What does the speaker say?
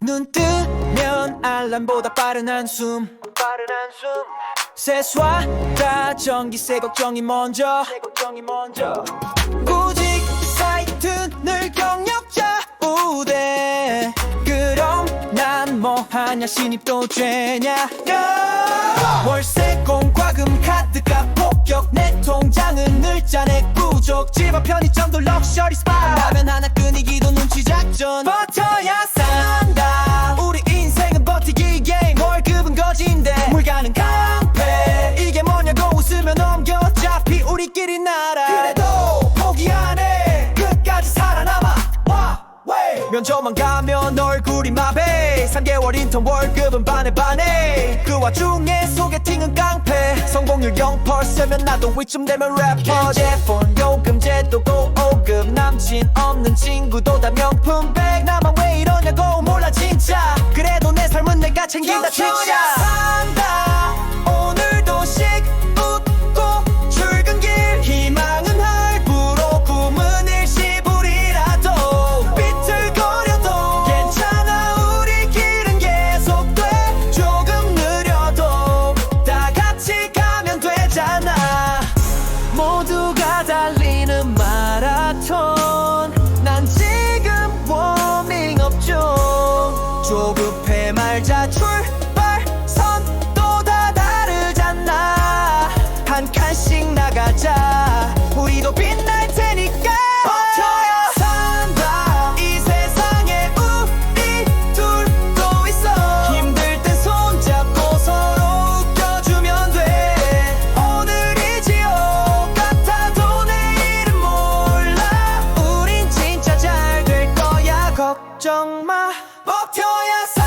눈 뜨면 알람보다 빠른 한숨. 빠른 한숨. 세수하다 전기세 걱정이 먼저. 걱정이 먼저. 구직 사이트 늘 경력자 우대. 그럼 난 뭐 하냐 신입도 죄냐. 월세 공과금 카드가 폭격. 내 통장은 늘짜내 꾸적 집앞 편의점도 럭셔리 스파 라면 하나 끊이기도 눈치 작전 우리끼리 날아 그래도 포기 안 해. 끝까지 살아남아. 와. 면접만 가면 얼굴이 마베. 3개월 인턴 월급은 반에 반에. 그 와중에 소개팅은 깡패. 성공률 0%면 나도 이쯤 되면 래퍼. 제폰 요금 제도 고오급 남친 없는 친구도 다 명품백. 나만 왜 이러냐고 몰라 진짜. 그래도 내 삶은 내가 챙긴다 진짜. 산다 조급해 말자 출발선도 다 다르잖아. 한 칸씩 나가자. 우리도 빛날 테니까. 버텨야 산다. 이 세상에 우리 둘도 있어. 힘들 땐 손잡고 서로 웃겨주면 돼. 오늘이 지옥 같아도 내일은 몰라. 우린 진짜 잘 될 거야. 걱정 마 버텨야 산다